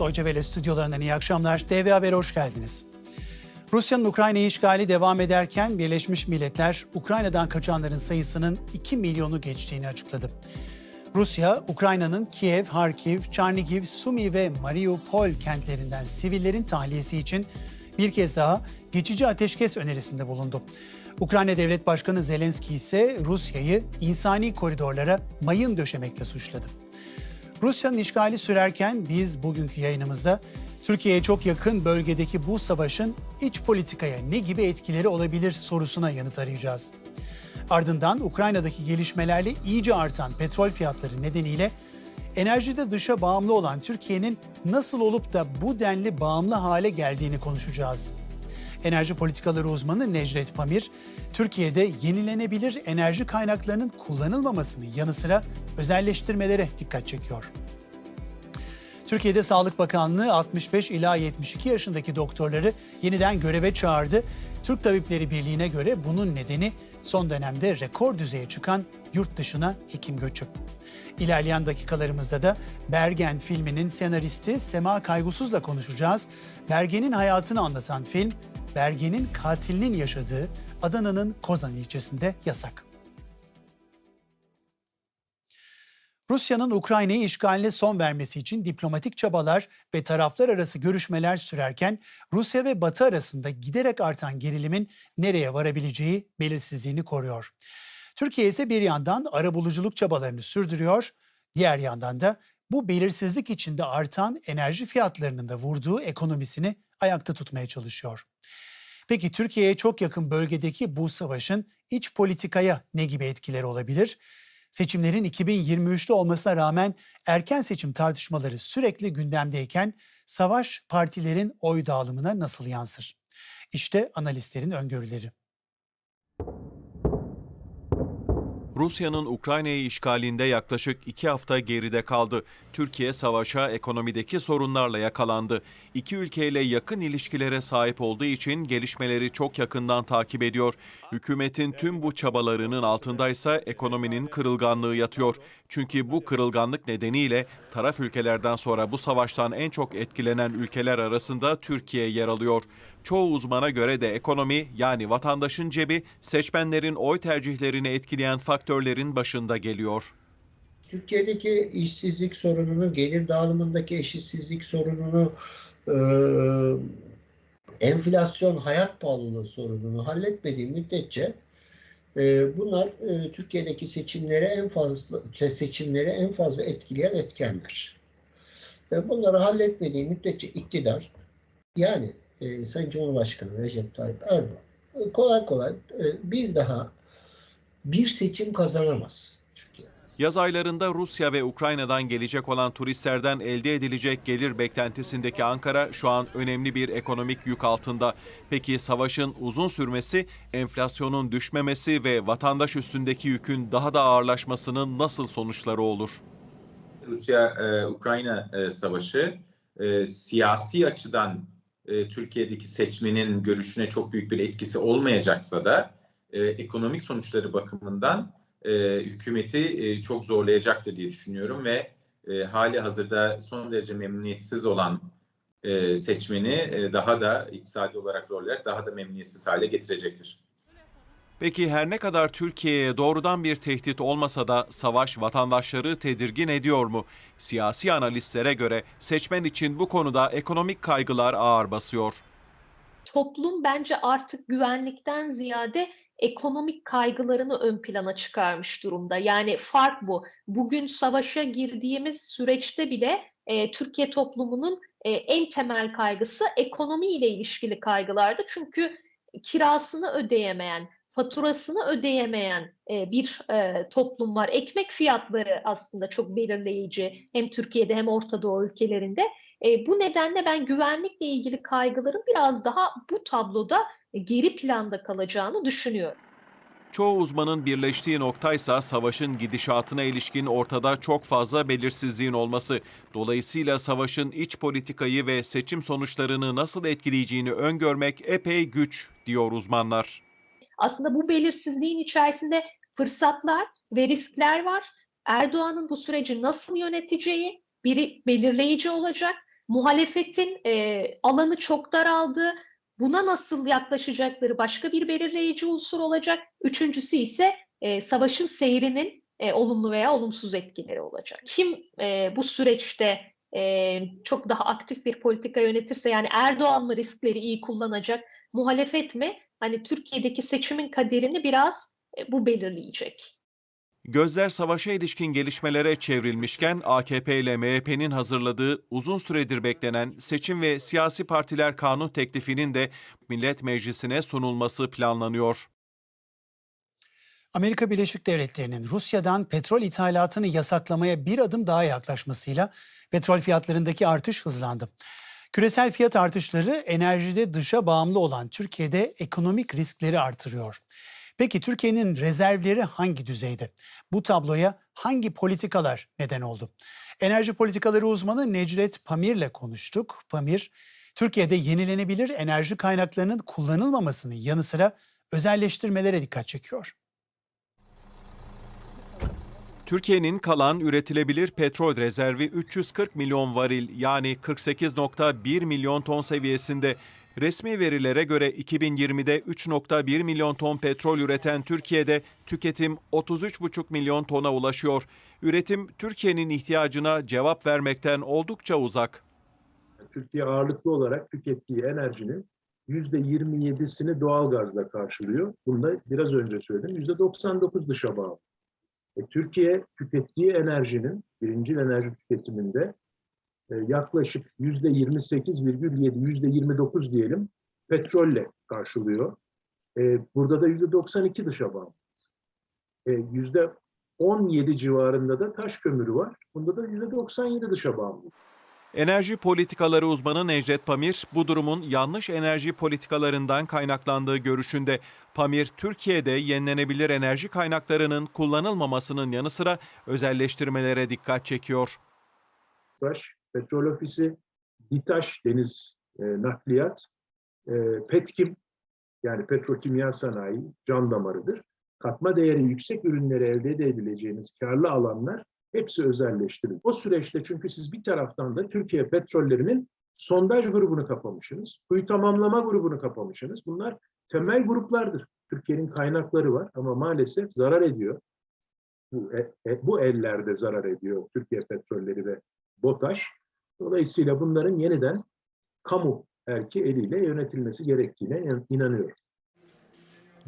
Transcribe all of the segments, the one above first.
Deutsche Welle stüdyolarından iyi akşamlar. TV Haber'e hoş geldiniz. Rusya'nın Ukrayna'yı işgali devam ederken Birleşmiş Milletler Ukrayna'dan kaçanların sayısının 2 milyonu geçtiğini açıkladı. Rusya, Ukrayna'nın Kiev, Harkiv, Çarnigiv, Sumi ve Mariupol kentlerinden sivillerin tahliyesi için bir kez daha geçici ateşkes önerisinde bulundu. Ukrayna Devlet Başkanı Zelenski ise Rusya'yı insani koridorlara mayın döşemekle suçladı. Rusya'nın işgali sürerken biz bugünkü yayınımızda Türkiye'ye çok yakın bölgedeki bu savaşın iç politikaya ne gibi etkileri olabilir sorusuna yanıt arayacağız. Ardından Ukrayna'daki gelişmelerle iyice artan petrol fiyatları nedeniyle enerjide dışa bağımlı olan Türkiye'nin nasıl olup da bu denli bağımlı hale geldiğini konuşacağız. Enerji politikaları uzmanı Necdet Pamir, Türkiye'de yenilenebilir enerji kaynaklarının kullanılmamasının yanı sıra özelleştirmelere dikkat çekiyor. Türkiye'de Sağlık Bakanlığı 65 ila 72 yaşındaki doktorları yeniden göreve çağırdı. Türk Tabipleri Birliği'ne göre bunun nedeni son dönemde rekor düzeye çıkan yurt dışına hekim göçü. İlerleyen dakikalarımızda da Bergen filminin senaristi Sema Kaygusuz'la konuşacağız. Bergen'in hayatını anlatan film, Bergen'in katilinin yaşadığı Adana'nın Kozan ilçesinde yasak. Rusya'nın Ukrayna'yı işgaline son vermesi için diplomatik çabalar ve taraflar arası görüşmeler sürerken Rusya ve Batı arasında giderek artan gerilimin nereye varabileceği belirsizliğini koruyor. Türkiye ise bir yandan arabuluculuk çabalarını sürdürüyor, diğer yandan da bu belirsizlik içinde artan enerji fiyatlarının da vurduğu ekonomisini ayakta tutmaya çalışıyor. Peki Türkiye'ye çok yakın bölgedeki bu savaşın iç politikaya ne gibi etkileri olabilir? Seçimlerin 2023'te olmasına rağmen erken seçim tartışmaları sürekli gündemdeyken savaş partilerin oy dağılımına nasıl yansır? İşte analistlerin öngörüleri. Rusya'nın Ukrayna'yı işgalinde yaklaşık iki hafta geride kaldı. Türkiye savaşa ekonomideki sorunlarla yakalandı. İki ülkeyle yakın ilişkilere sahip olduğu için gelişmeleri çok yakından takip ediyor. Hükümetin tüm bu çabalarının altındaysa ekonominin kırılganlığı yatıyor. Çünkü bu kırılganlık nedeniyle taraf ülkelerden sonra bu savaştan en çok etkilenen ülkeler arasında Türkiye yer alıyor. Çoğu uzmana göre de ekonomi yani vatandaşın cebi seçmenlerin oy tercihlerini etkileyen faktörlerin başında geliyor. Türkiye'deki işsizlik sorununu, gelir dağılımındaki eşitsizlik sorununu, e, enflasyon, hayat pahalılığı sorununu halletmediği müddetçe e, bunlar e, Türkiye'deki seçimlere en fazla seçimleri en fazla etkileyen etkenler. E, bunları halletmediği müddetçe iktidar yani e, Sayın Cumhurbaşkanı Recep Tayyip Erdoğan e, kolay kolay e, bir daha bir seçim kazanamaz. Yaz aylarında Rusya ve Ukrayna'dan gelecek olan turistlerden elde edilecek gelir beklentisindeki Ankara şu an önemli bir ekonomik yük altında. Peki savaşın uzun sürmesi, enflasyonun düşmemesi ve vatandaş üstündeki yükün daha da ağırlaşmasının nasıl sonuçları olur? Rusya-Ukrayna e, savaşı e, siyasi açıdan e, Türkiye'deki seçmenin görüşüne çok büyük bir etkisi olmayacaksa da e, ekonomik sonuçları bakımından e, hükümeti e, çok zorlayacaktır diye düşünüyorum ve e, hali hazırda son derece memnuniyetsiz olan e, seçmeni e, daha da iktisadi olarak zorlayarak daha da memnuniyetsiz hale getirecektir. Peki her ne kadar Türkiye'ye doğrudan bir tehdit olmasa da savaş vatandaşları tedirgin ediyor mu? Siyasi analistlere göre seçmen için bu konuda ekonomik kaygılar ağır basıyor. Toplum bence artık güvenlikten ziyade ekonomik kaygılarını ön plana çıkarmış durumda. Yani fark bu. Bugün savaşa girdiğimiz süreçte bile e, Türkiye toplumunun e, en temel kaygısı ekonomiyle ilişkili kaygılardı. Çünkü kirasını ödeyemeyen, faturasını ödeyemeyen e, bir e, toplum var. Ekmek fiyatları aslında çok belirleyici hem Türkiye'de hem Orta Doğu ülkelerinde. E, bu nedenle ben güvenlikle ilgili kaygıların biraz daha bu tabloda geri planda kalacağını düşünüyorum. Çoğu uzmanın birleştiği noktaysa savaşın gidişatına ilişkin ortada çok fazla belirsizliğin olması. Dolayısıyla savaşın iç politikayı ve seçim sonuçlarını nasıl etkileyeceğini öngörmek epey güç diyor uzmanlar. Aslında bu belirsizliğin içerisinde fırsatlar ve riskler var. Erdoğan'ın bu süreci nasıl yöneteceği biri belirleyici olacak muhalefetin e, alanı çok daraldı. Buna nasıl yaklaşacakları başka bir belirleyici unsur olacak. Üçüncüsü ise e, savaşın seyrinin e, olumlu veya olumsuz etkileri olacak. Kim e, bu süreçte e, çok daha aktif bir politika yönetirse yani Erdoğan mı riskleri iyi kullanacak, muhalefet mi? Hani Türkiye'deki seçimin kaderini biraz e, bu belirleyecek. Gözler savaşa ilişkin gelişmelere çevrilmişken AKP ile MHP'nin hazırladığı uzun süredir beklenen seçim ve siyasi partiler kanun teklifinin de Millet Meclisi'ne sunulması planlanıyor. Amerika Birleşik Devletleri'nin Rusya'dan petrol ithalatını yasaklamaya bir adım daha yaklaşmasıyla petrol fiyatlarındaki artış hızlandı. Küresel fiyat artışları enerjide dışa bağımlı olan Türkiye'de ekonomik riskleri artırıyor. Peki Türkiye'nin rezervleri hangi düzeyde? Bu tabloya hangi politikalar neden oldu? Enerji politikaları uzmanı Necdet Pamir'le konuştuk. Pamir, Türkiye'de yenilenebilir enerji kaynaklarının kullanılmamasının yanı sıra özelleştirmelere dikkat çekiyor. Türkiye'nin kalan üretilebilir petrol rezervi 340 milyon varil yani 48.1 milyon ton seviyesinde. Resmi verilere göre 2020'de 3.1 milyon ton petrol üreten Türkiye'de tüketim 33,5 milyon tona ulaşıyor. Üretim Türkiye'nin ihtiyacına cevap vermekten oldukça uzak. Türkiye ağırlıklı olarak tükettiği enerjinin %27'sini doğalgazla karşılıyor. Bunu da biraz önce söyledim. %99 dışa bağlı. E, Türkiye tükettiği enerjinin, birincil enerji tüketiminde e, yaklaşık %28,7, %29 diyelim petrolle karşılıyor. E, burada da %92 dışa bağlı. E, %17 civarında da taş kömürü var. Bunda da %97 dışa bağlı. Enerji politikaları uzmanı Necdet Pamir bu durumun yanlış enerji politikalarından kaynaklandığı görüşünde. Pamir, Türkiye'de yenilenebilir enerji kaynaklarının kullanılmamasının yanı sıra özelleştirmelere dikkat çekiyor. Taş, Petrol Ofisi, DİTAŞ Deniz e, Nakliyat, e, Petkim yani petrokimya sanayi can damarıdır. Katma değeri yüksek ürünleri elde edebileceğiniz karlı alanlar hepsi özelleştirildi. O süreçte çünkü siz bir taraftan da Türkiye petrollerinin sondaj grubunu kapamışsınız, kuyu tamamlama grubunu kapamışsınız. Bunlar temel gruplardır. Türkiye'nin kaynakları var ama maalesef zarar ediyor. Bu, e, e, bu ellerde zarar ediyor Türkiye petrolleri ve BOTAŞ. Dolayısıyla bunların yeniden kamu erki eliyle yönetilmesi gerektiğine inan- inanıyorum.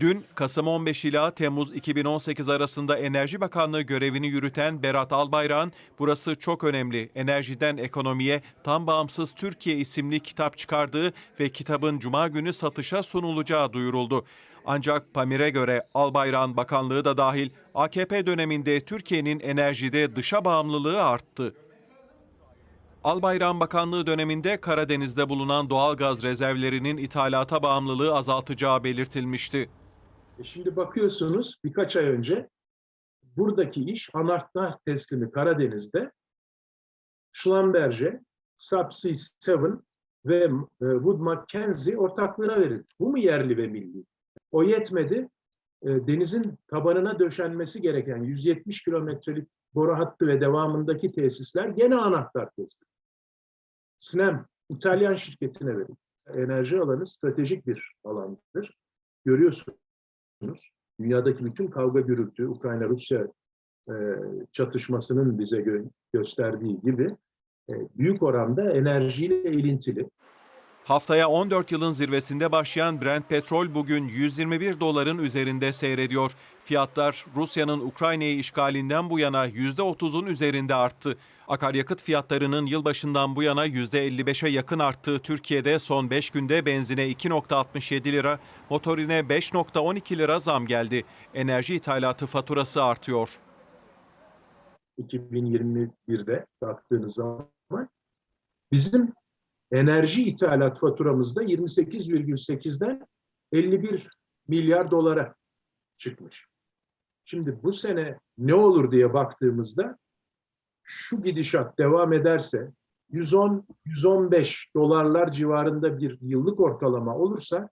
Dün Kasım 15 ila Temmuz 2018 arasında Enerji Bakanlığı görevini yürüten Berat Albayrak'ın Burası Çok Önemli Enerjiden Ekonomiye Tam Bağımsız Türkiye isimli kitap çıkardığı ve kitabın Cuma günü satışa sunulacağı duyuruldu. Ancak Pamir'e göre Albayrak'ın bakanlığı da dahil AKP döneminde Türkiye'nin enerjide dışa bağımlılığı arttı. Albayrak'ın bakanlığı döneminde Karadeniz'de bulunan doğal gaz rezervlerinin ithalata bağımlılığı azaltacağı belirtilmişti. E şimdi bakıyorsunuz birkaç ay önce buradaki iş anahtar teslimi Karadeniz'de Schlumberger, Subsea 7 ve e, Wood Mackenzie ortaklığına verildi. Bu mu yerli ve milli? O yetmedi. E, denizin tabanına döşenmesi gereken 170 kilometrelik boru hattı ve devamındaki tesisler gene anahtar teslim. Snem, İtalyan şirketine verildi. Enerji alanı stratejik bir alandır. Görüyorsunuz biliyorsunuz. Dünyadaki bütün kavga gürültü, Ukrayna-Rusya e, çatışmasının bize gö- gösterdiği gibi e, büyük oranda enerjiyle ilintili. Haftaya 14 yılın zirvesinde başlayan Brent petrol bugün 121 doların üzerinde seyrediyor. Fiyatlar Rusya'nın Ukrayna'yı işgalinden bu yana %30'un üzerinde arttı. Akaryakıt fiyatlarının yılbaşından bu yana %55'e yakın arttığı Türkiye'de son 5 günde benzine 2.67 lira, motorine 5.12 lira zam geldi. Enerji ithalatı faturası artıyor. 2021'de baktığınız zaman bizim enerji ithalat faturamızda 28,8'den 51 milyar dolara çıkmış. Şimdi bu sene ne olur diye baktığımızda şu gidişat devam ederse 110-115 dolarlar civarında bir yıllık ortalama olursa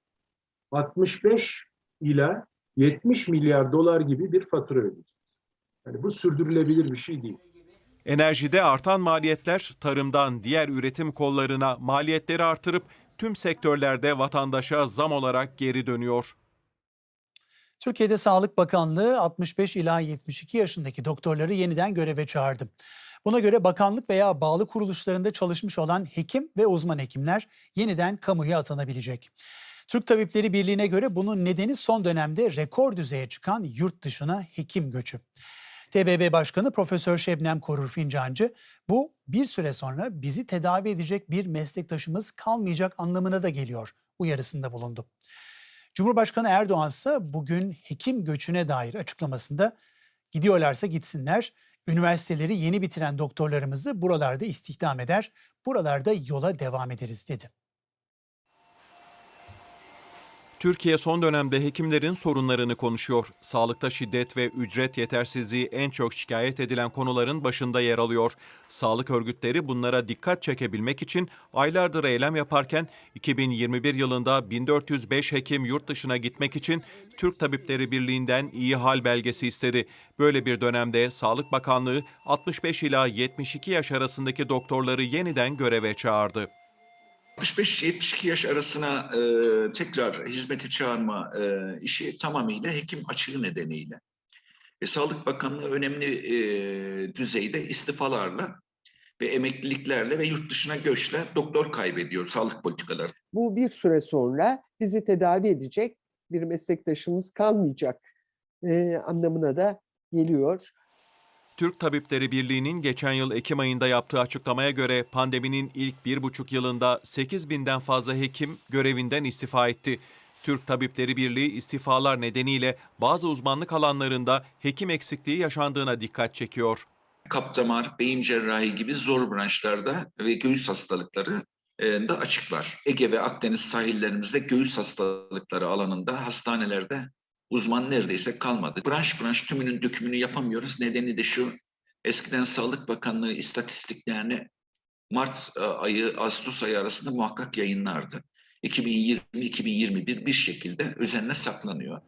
65 ila 70 milyar dolar gibi bir fatura ödeyeceğiz. Yani bu sürdürülebilir bir şey değil. Enerjide artan maliyetler tarımdan diğer üretim kollarına maliyetleri artırıp tüm sektörlerde vatandaşa zam olarak geri dönüyor. Türkiye'de Sağlık Bakanlığı 65 ila 72 yaşındaki doktorları yeniden göreve çağırdı. Buna göre bakanlık veya bağlı kuruluşlarında çalışmış olan hekim ve uzman hekimler yeniden kamuya atanabilecek. Türk Tabipleri Birliği'ne göre bunun nedeni son dönemde rekor düzeye çıkan yurt dışına hekim göçü. TBB Başkanı Profesör Şebnem Korur Fincancı bu bir süre sonra bizi tedavi edecek bir meslektaşımız kalmayacak anlamına da geliyor uyarısında bulundu. Cumhurbaşkanı Erdoğan ise bugün hekim göçüne dair açıklamasında gidiyorlarsa gitsinler, üniversiteleri yeni bitiren doktorlarımızı buralarda istihdam eder, buralarda yola devam ederiz dedi. Türkiye son dönemde hekimlerin sorunlarını konuşuyor. Sağlıkta şiddet ve ücret yetersizliği en çok şikayet edilen konuların başında yer alıyor. Sağlık örgütleri bunlara dikkat çekebilmek için aylardır eylem yaparken 2021 yılında 1405 hekim yurt dışına gitmek için Türk Tabipleri Birliği'nden iyi hal belgesi istedi. Böyle bir dönemde Sağlık Bakanlığı 65 ila 72 yaş arasındaki doktorları yeniden göreve çağırdı. 65-72 yaş arasına e, tekrar hizmete çağırma e, işi tamamıyla hekim açığı nedeniyle. Ve Sağlık Bakanlığı önemli e, düzeyde istifalarla ve emekliliklerle ve yurt dışına göçle doktor kaybediyor sağlık politikaları. Bu bir süre sonra bizi tedavi edecek bir meslektaşımız kalmayacak e, anlamına da geliyor. Türk Tabipleri Birliği'nin geçen yıl Ekim ayında yaptığı açıklamaya göre pandeminin ilk bir buçuk yılında 8 binden fazla hekim görevinden istifa etti. Türk Tabipleri Birliği istifalar nedeniyle bazı uzmanlık alanlarında hekim eksikliği yaşandığına dikkat çekiyor. Kap damar, beyin cerrahi gibi zor branşlarda ve göğüs hastalıkları e, da açık var. Ege ve Akdeniz sahillerimizde göğüs hastalıkları alanında hastanelerde uzman neredeyse kalmadı. Branş branş tümünün dökümünü yapamıyoruz. Nedeni de şu, eskiden Sağlık Bakanlığı istatistiklerini Mart e, ayı, Ağustos ayı arasında muhakkak yayınlardı. 2020-2021 bir şekilde özenle saklanıyor.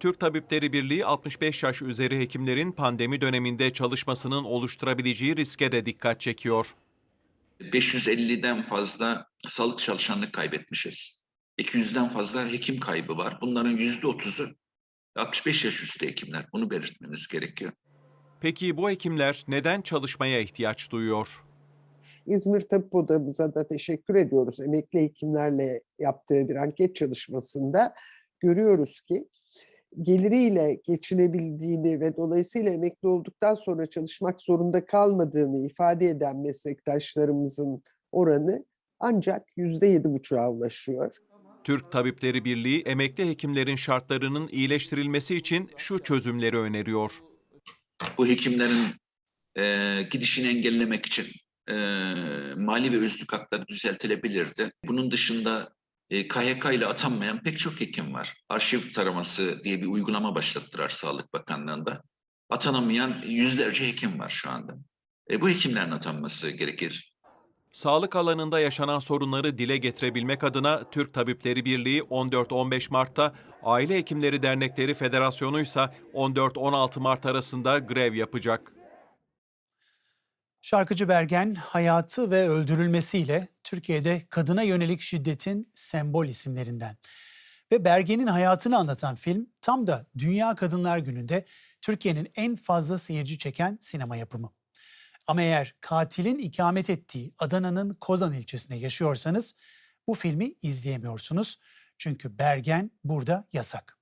Türk Tabipleri Birliği 65 yaş üzeri hekimlerin pandemi döneminde çalışmasının oluşturabileceği riske de dikkat çekiyor. 550'den fazla sağlık çalışanını kaybetmişiz. 200'den fazla hekim kaybı var. Bunların %30'u 65 yaş üstü hekimler. Bunu belirtmemiz gerekiyor. Peki bu hekimler neden çalışmaya ihtiyaç duyuyor? İzmir Tabip Odamıza da teşekkür ediyoruz. Emekli hekimlerle yaptığı bir anket çalışmasında görüyoruz ki geliriyle geçinebildiğini ve dolayısıyla emekli olduktan sonra çalışmak zorunda kalmadığını ifade eden meslektaşlarımızın oranı ancak yüzde yedi buçuğa ulaşıyor. Türk Tabipleri Birliği emekli hekimlerin şartlarının iyileştirilmesi için şu çözümleri öneriyor. Bu hekimlerin e, gidişini engellemek için e, mali ve özlük hakları düzeltilebilirdi. Bunun dışında e, KHK ile atanmayan pek çok hekim var. Arşiv taraması diye bir uygulama başlattılar Sağlık Bakanlığı'nda. Atanamayan yüzlerce hekim var şu anda. E, bu hekimlerin atanması gerekir. Sağlık alanında yaşanan sorunları dile getirebilmek adına Türk Tabipleri Birliği 14-15 Mart'ta, Aile Hekimleri Dernekleri Federasyonu ise 14-16 Mart arasında grev yapacak. Şarkıcı Bergen hayatı ve öldürülmesiyle Türkiye'de kadına yönelik şiddetin sembol isimlerinden. Ve Bergen'in hayatını anlatan film tam da Dünya Kadınlar Günü'nde Türkiye'nin en fazla seyirci çeken sinema yapımı. Ama eğer katilin ikamet ettiği Adana'nın Kozan ilçesinde yaşıyorsanız bu filmi izleyemiyorsunuz. Çünkü Bergen burada yasak.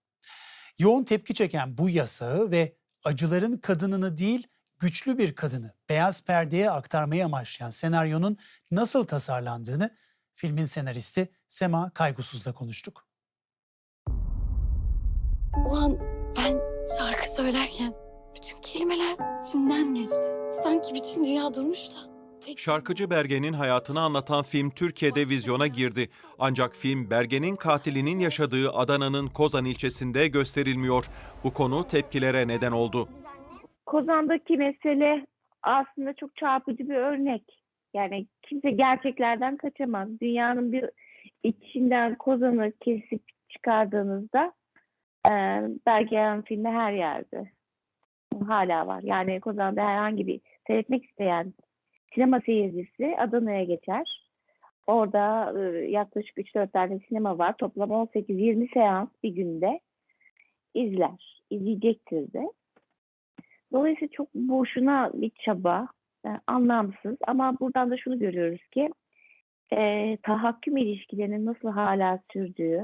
Yoğun tepki çeken bu yasağı ve acıların kadınını değil güçlü bir kadını beyaz perdeye aktarmayı amaçlayan senaryonun nasıl tasarlandığını filmin senaristi Sema Kaygusuz'la konuştuk. O an ben şarkı söylerken bütün kelimeler içinden geçti. Sanki bütün dünya durmuş da. Tek Şarkıcı Bergen'in hayatını anlatan film Türkiye'de vizyona girdi. Ancak film Bergen'in katilinin yaşadığı Adana'nın Kozan ilçesinde gösterilmiyor. Bu konu tepkilere neden oldu. Kozan'daki mesele aslında çok çarpıcı bir örnek. Yani kimse gerçeklerden kaçamaz. Dünyanın bir içinden Kozan'ı kesip çıkardığınızda e, Bergen filmi her yerde. Hala var. Yani Kozan'da herhangi bir seyretmek isteyen sinema seyircisi Adana'ya geçer. Orada e, yaklaşık 3-4 tane sinema var. Toplam 18-20 seans bir günde izler, izleyecektir de. Dolayısıyla çok boşuna bir çaba, e, anlamsız. Ama buradan da şunu görüyoruz ki e, tahakküm ilişkilerinin nasıl hala sürdüğü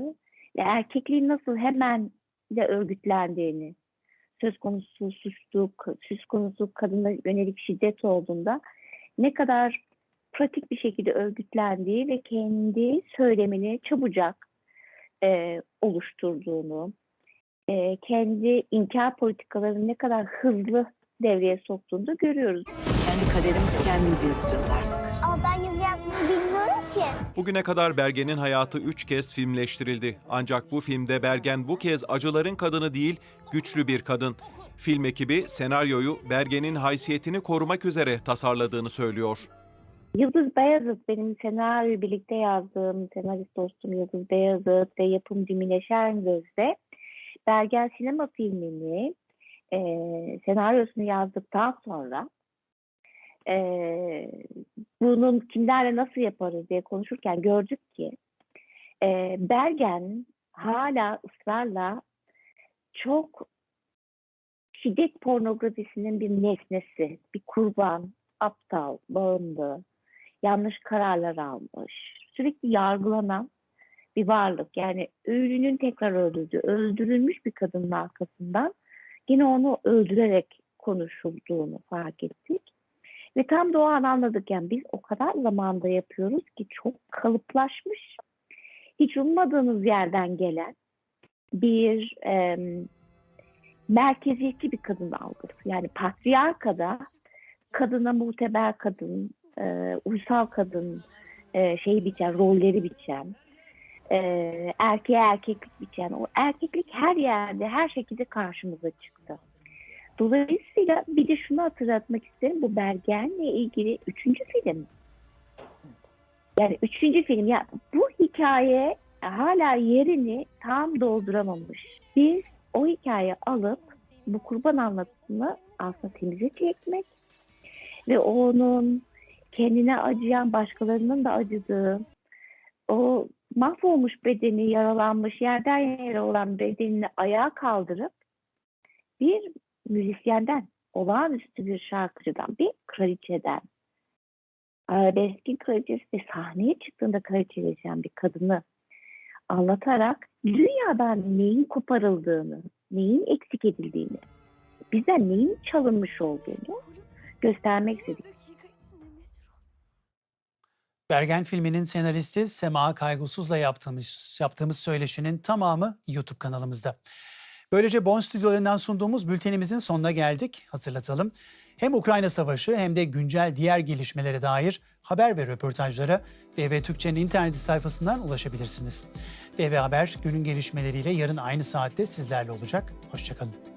ve erkekliğin nasıl hemen de örgütlendiğini, söz konusu suçluluk, söz konusu kadına yönelik şiddet olduğunda ne kadar pratik bir şekilde örgütlendiği ve kendi söylemini çabucak e, oluşturduğunu, e, kendi inkar politikalarını ne kadar hızlı devreye soktuğunu da görüyoruz. Kendi kaderimizi kendimiz yazacağız artık. Ama ben yazı yazmayı bilmiyorum ki. Bugüne kadar Bergen'in hayatı üç kez filmleştirildi. Ancak bu filmde Bergen bu kez acıların kadını değil, güçlü bir kadın. Film ekibi senaryoyu Bergen'in haysiyetini korumak üzere tasarladığını söylüyor. Yıldız Beyazıt benim senaryoyu birlikte yazdığım senarist dostum Yıldız Beyazıt ve yapımcı Mine Şengöz'de Bergen sinema filmini e, senaryosunu yazdıktan sonra e, bunun kimlerle nasıl yaparız diye konuşurken gördük ki e, Bergen hala ısrarla çok şiddet pornografisinin bir nesnesi, bir kurban, aptal, bağımlı, yanlış kararlar almış, sürekli yargılanan bir varlık. Yani ölünün tekrar öldürdüğü, öldürülmüş bir kadının arkasından yine onu öldürerek konuşulduğunu fark ettik. Ve tam da o an anladık yani biz o kadar zamanda yapıyoruz ki çok kalıplaşmış, hiç ummadığınız yerden gelen bir e, merkeziyetçi bir kadın algısı. Yani patriarkada kadına muteber kadın, e, uysal kadın e, şeyi biçen, rolleri biçen, e, erkeğe erkeklik biçen, o erkeklik her yerde, her şekilde karşımıza çıktı. Dolayısıyla bir de şunu hatırlatmak isterim, bu Bergen'le ilgili üçüncü film. Yani üçüncü film, ya bu hikaye hala yerini tam dolduramamış. Biz o hikaye alıp bu kurban anlatısını aslında temize çekmek ve onun kendine acıyan başkalarının da acıdığı o mahvolmuş bedeni, yaralanmış, yerden yere olan bedenini ayağa kaldırıp bir müzisyenden, olağanüstü bir şarkıcıdan, bir kraliçeden, arabeskin kraliçesi ve sahneye çıktığında kraliçeleşen bir kadını anlatarak dünyadan neyin koparıldığını, neyin eksik edildiğini, bizden neyin çalınmış olduğunu göstermek istedik. Bergen filminin senaristi Sema Kaygusuz'la yaptığımız, yaptığımız söyleşinin tamamı YouTube kanalımızda. Böylece Bon stüdyolarından sunduğumuz bültenimizin sonuna geldik. Hatırlatalım. Hem Ukrayna Savaşı hem de güncel diğer gelişmelere dair haber ve röportajlara DV Türkçe'nin internet sayfasından ulaşabilirsiniz. DV Haber günün gelişmeleriyle yarın aynı saatte sizlerle olacak. Hoşçakalın.